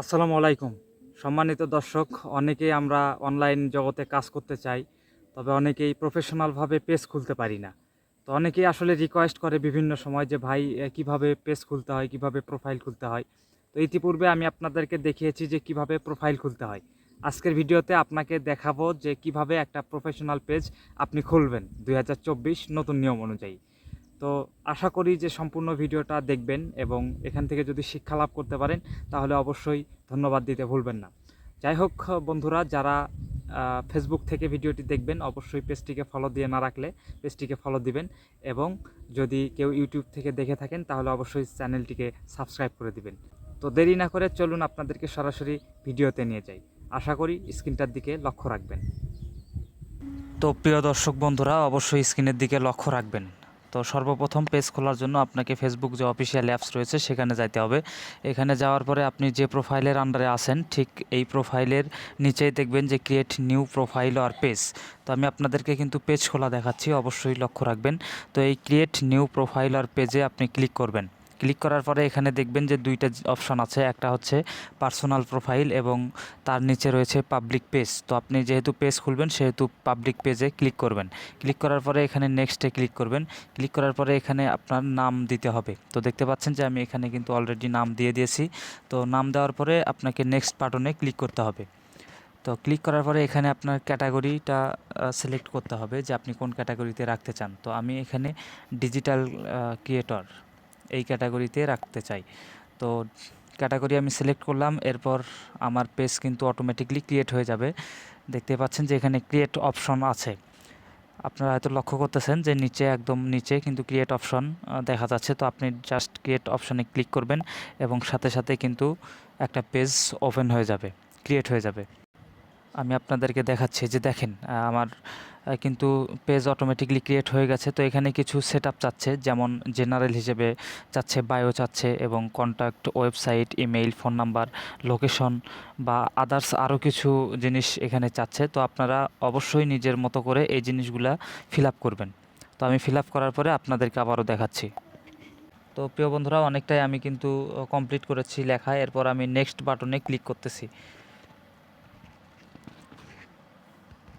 আসসালামু আলাইকুম। সম্মানিত দর্শক, অনেকেই আমরা অনলাইন জগতে কাজ করতে চাই, তবে অনেকেই প্রফেশনালভাবে পেজ খুলতে পারি না। তো অনেকেই আসলে রিকোয়েস্ট করে বিভিন্ন সময় যে, ভাই কীভাবে পেজ খুলতে হয়? কীভাবে প্রোফাইল খুলতে হয়? তো ইতিপূর্বে আমি আপনাদেরকে দেখিয়েছি যে, কীভাবে প্রোফাইল খুলতে হয়। আজকের ভিডিওতে আপনাকে দেখাবো যে, কীভাবে একটা প্রফেশনাল পেজ আপনি খুলবেন দুই হাজার চব্বিশ নতুন নিয়ম অনুযায়ী। তো আশা করি যে সম্পূর্ণ ভিডিওটা দেখবেন এবং এখান থেকে যদি শিক্ষা লাভ করতে পারেন, তাহলে অবশ্যই ধন্যবাদ দিতে ভুলবেন না। যাই হোক, বন্ধুরা, যারা ফেসবুক থেকে ভিডিওটি দেখবেন, অবশ্যই পেজটিকে ফলো দিয়ে না রাখলে পেজটিকে ফলো দিবেন এবং যদি কেউ ইউটিউব থেকে দেখে থাকেন, তাহলে অবশ্যই চ্যানেলটিকে সাবস্ক্রাইব করে দিবেন। তো দেরি না করে চলুন আপনাদেরকে সরাসরি ভিডিওতে নিয়ে যাই। আশা করি স্ক্রিনটার দিকে লক্ষ্য রাখবেন। তো প্রিয় দর্শক বন্ধুরা, অবশ্যই স্ক্রিনের দিকে লক্ষ্য রাখবেন। তো সর্বপ্রথম পেজ খোলার জন্য আপনাকে ফেসবুক যে অফিসিয়াল অ্যাপস রয়েছে সেখানে যাইতে হবে। এখানে যাওয়ার পরে আপনি যে প্রোফাইলের আন্ডারে আসেন ঠিক এই প্রোফাইলের নিচেই দেখবেন যে ক্রিয়েট নিউ প্রোফাইল আর পেজ তো আমি আপনাদেরকে কিন্তু পেজ খোলা দেখাচ্ছি, অবশ্যই লক্ষ্য রাখবেন। তো এই ক্রিয়েট নিউ প্রোফাইল আর পেজে আপনি ক্লিক করবেন। ক্লিক করার পরে এখানে দেখবেন যে দুইটা অপশন আছে। একটা হচ্ছে পার্সোনাল প্রোফাইল এবং তার নিচে রয়েছে পাবলিক পেজ তো আপনি যেহেতু পেজ খুলবেন, সেহেতু পাবলিক পেজে ক্লিক করবেন। ক্লিক করার পরে এখানে নেক্সটে ক্লিক করবেন। ক্লিক করার পরে এখানে আপনার নাম দিতে হবে। তো দেখতে পাচ্ছেন যে আমি এখানে কিন্তু অলরেডি নাম দিয়ে দিয়েছি। তো নাম দেওয়ার পরে আপনাকে নেক্সট বাটনে ক্লিক করতে হবে। তো ক্লিক করার পরে এখানে আপনার ক্যাটাগরিটা সিলেক্ট করতে হবে যে আপনি কোন ক্যাটাগরিতে রাখতে চান। তো আমি এখানে ডিজিটাল ক্রিয়েটর এই ক্যাটাগরিতে রাখতে চাই। তো ক্যাটাগরি আমি সিলেক্ট করলাম, এরপর আমার পেজ কিন্তু অটোমেটিকলি ক্রিয়েট হয়ে যাবে। দেখতে পাচ্ছেন যে এখানে ক্রিয়েট অপশন আছে। আপনারা হয়তো লক্ষ্য করতেছেন যে নিচে একদম নিচে কিন্তু ক্রিয়েট অপশন দেখা যাচ্ছে। তো আপনি জাস্ট ক্রিয়েট অপশনে ক্লিক করবেন এবং সাথে সাথে কিন্তু একটা পেজ ওপেন হয়ে যাবে ক্রিয়েট হয়ে যাবে। আমি আপনাদেরকে দেখাচ্ছি যে দেখেন আমার কিন্তু পেজ অটোমেটিকলি ক্রিয়েট হয়ে গেছে। তো এখানে কিছু সেট আপ চাচ্ছে, যেমন জেনারেল হিসেবে চাচ্ছে বায়ো চাচ্ছে এবং contact website email phone number location বা আদার্স আরও কিছু জিনিস এখানে চাচ্ছে। তো আপনারা অবশ্যই নিজের মতো করে এই জিনিসগুলা ফিল করবেন। তো আমি ফিল করার পরে আপনাদেরকে আবারও দেখাচ্ছি। তো প্রিয় বন্ধুরা, অনেকটাই আমি কিন্তু কমপ্লিট করেছি লেখা। এরপর আমি নেক্সট বাটনে ক্লিক করতেছি।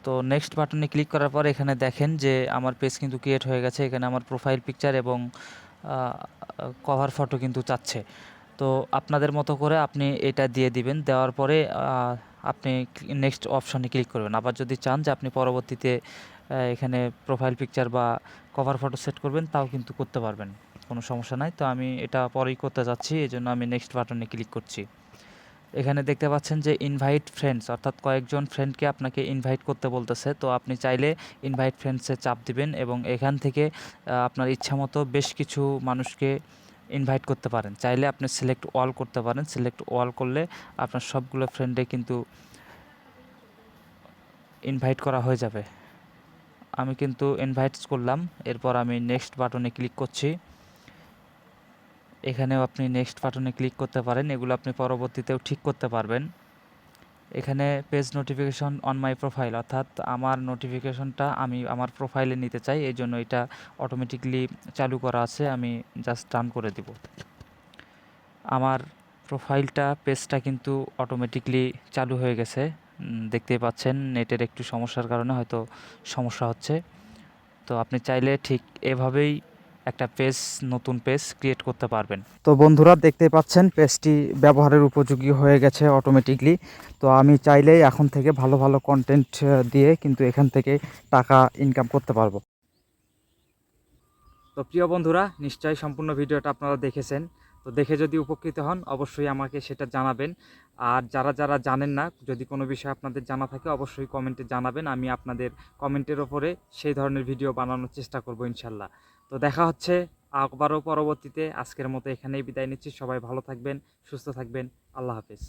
তো নেক্সট বাটনে ক্লিক করার পর এখানে দেখেন যে আমার পেজ কিন্তু ক্রিয়েট হয়ে গেছে। এখানে আমার প্রোফাইল পিকচার এবং কভার ফটো কিন্তু চাচ্ছে। তো আপনাদের মতো করে আপনি এটা দিয়ে দিবেন। দেওয়ার পরে আপনি নেক্সট অপশনে ক্লিক করবেন। আবার যদি চান যে আপনি পরবর্তীতে এখানে প্রোফাইল পিকচার বা কভার ফটো সেট করবেন, তাও কিন্তু করতে পারবেন। কোনো সমস্যা নাই। তো আমি এটা পরেই করতে যাচ্ছি। এই জন্য আমি নেক্সট বাটনে ক্লিক করছি। এখানে দেখতে পাচ্ছেন যে ইনভাইট ফ্রেন্ডস অর্থাৎ কয়েকজন ফ্রেন্ডকে আপনাকে ইনভাইট করতে বলতেছে। তো আপনি চাইলে ইনভাইট ফ্রেন্ডসে চাপ দিবেন এবং এখান থেকে আপনার ইচ্ছা মতো বেশ কিছু মানুষকে ইনভাইট করতে পারেন। চাইলে আপনি সিলেক্ট অল করতে পারেন। সিলেক্ট অল করলে আপনার সবগুলো ফ্রেন্ডে কিন্তু ইনভাইট করা হয়ে যাবে। আমি কিন্তু ইনভাইটস করলাম। এরপর আমি নেক্সট বাটনে ক্লিক করছি। এখানেও আপনি নেক্সট বাটনে ক্লিক করতে পারেন। এগুলো আপনি পরবর্তীতেও ঠিক করতে পারবেন। এখানে page notification on my profile অর্থাৎ আমার নোটিফিকেশনটা আমি আমার প্রোফাইলে নিতে চাই। এই জন্য এটা অটোমেটিকলি চালু করা আছে। আমি জাস্ট ডান করে দিব। আমার প্রোফাইলটা পেজটা কিন্তু অটোমেটিকলি চালু হয়ে গেছে। উম, দেখতেই পাচ্ছেন নেটের একটু সমস্যার কারণে হয়তো সমস্যা হচ্ছে। তো আপনি চাইলে ঠিক এভাবেই একটা পেজ, নতুন পেজ ক্রিয়েট করতে পারবেন। তো বন্ধুরা, দেখতে পাচ্ছেন, পেজটি ব্যবহারের উপযোগী হয়ে গেছে অটোমেটিকলি তো আমি চাইলেই এখন থেকে ভালো ভালো কন্টেন্ট দিয়ে কিন্তু এখান থেকে টাকা ইনকাম করতে পারব। তো প্রিয় বন্ধুরা, নিশ্চয়ই সম্পূর্ণ ভিডিওটা আপনারা দেখেছেন। তো দেখে যদি উপকৃত হন, অবশ্যই আমাকে সেটা জানাবেন। আর যারা যারা জানেন না, যদি কোনো বিষয় আপনাদের জানা থাকে, অবশ্যই কমেন্টে জানাবেন। আমি আপনাদের কমেন্টের ওপরে সেই ধরনের ভিডিও বানানোর চেষ্টা করব ইনশাল্লাহ। তো দেখা হচ্ছে আবারও পরবর্তীতে। আজকের মতো এখানেই বিদায় নিচ্ছি। সবাই ভালো থাকবেন, সুস্থ থাকবেন। আল্লাহ হাফেজ।